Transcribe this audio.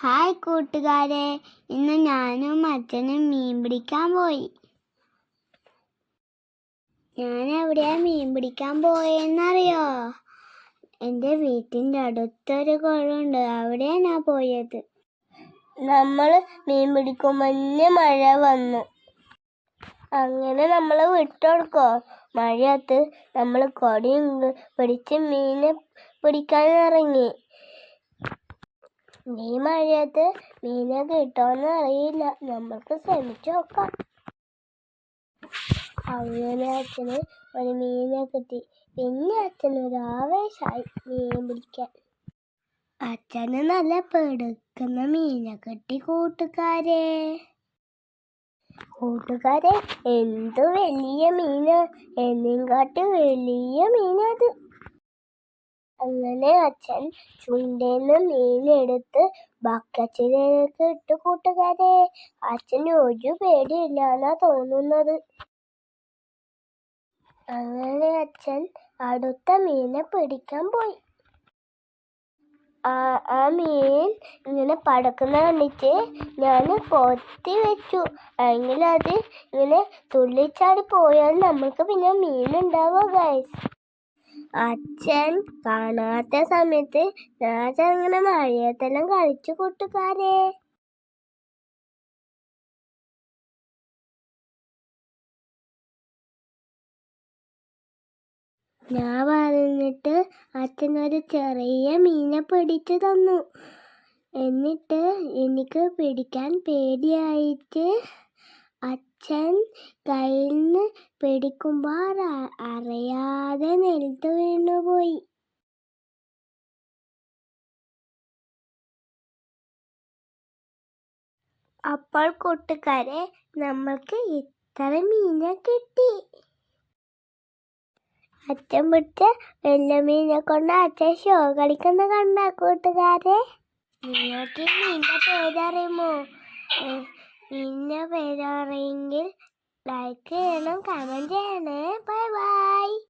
Hi കൂട്ടുകാരെ. ഇന്ന് ഞാനും അച്ഛനും മീൻ പിടിക്കാൻ പോയി. ഞാൻ എവിടെയാ മീൻ പിടിക്കാൻ പോയെന്നറിയോ? എന്റെ വീട്ടിന്റെ അടുത്തൊരു കുളമുണ്ട്. അവിടെയാ ഞാൻ പോയത്. നമ്മൾ മീൻ പിടിക്കുമ്പോൾ മഴ വന്നു. അങ്ങനെ നമ്മൾ വിട്ടുകൊടുക്കോ മഴയത്ത് നമ്മൾ കൊടിയും പിടിച്ച് മീനെ പിടിക്കാൻ ഇറങ്ങി ഈ മഴയത്ത് മീനെ കിട്ടുമെന്ന് അറിയില്ല. നമ്മൾക്ക് ശ്രമിച്ചു നോക്കാം. അങ്ങനെ അച്ഛന് ഒരു മീനെ കിട്ടി. പിന്നെ അച്ഛനൊരു ആവേശമായി മീൻ പിടിക്കാൻ. അച്ഛന് നല്ല പെടുക്കുന്ന മീനെ കിട്ടി കൂട്ടുകാരെ. കൂട്ടുകാരെ എന്തു വലിയ മീന്? കാട്ടി വലിയ മീനത്. അങ്ങനെ അച്ഛൻ ചുണ്ടേന്ന് മീനെടുത്ത് ബക്കറ്റിലേക്ക് ഇട്ട് കൂട്ടുകാരെ. അച്ഛന് ഒരു പേടിയില്ലാന്നാ തോന്നുന്നത്. അങ്ങനെ അച്ഛൻ അടുത്ത മീനെ പിടിക്കാൻ പോയി. ആ മീൻ ഇങ്ങനെ പടക്കുന്ന കണ്ടിട്ട് ഞാൻ കൊത്തി വെച്ചു. എങ്കിൽ അത് ഇങ്ങനെ തുള്ളിച്ചാടി പോയാൽ നമുക്ക് പിന്നെ മീൻ ഉണ്ടാവുക ഗൈസ് അച്ഛൻ കാണാത്ത സമയത്ത് ഞാൻ അങ്ങനെ മഴയത്തെല്ലാം കളിച്ചു കൂട്ടുകാരെ. ഞാൻ പറഞ്ഞിട്ട് ഒരു ചെറിയ മീനെ പിടിച്ചു തന്നു. എന്നിട്ട് എനിക്ക് പിടിക്കാൻ പേടിയായിട്ട് അച്ഛൻ കയ്യിൽ നിന്ന് പിടിക്കുമ്പോൾ അറിയാതെ നിലത്ത് വീണുപോയി. അപ്പോൾ കൂട്ടുകാരെ നമ്മൾക്ക് ഇത്ര മീനെ കിട്ടി. അച്ഛൻ പിടിച്ച വലിയ മീനെ കൊണ്ട് അച്ഛൻ ഷോ കളിക്കുന്ന കണ്ട കൂട്ടുകാരെ. നിങ്ങൾക്ക് ഈ മീനിന്റെ പേരറിയുമോ ഏ, മീനിന്റെ പേരറിയെങ്കിൽ ലൈക്ക് ചെയ്യണം കമന്റ് ചെയ്യണേ. Bye bye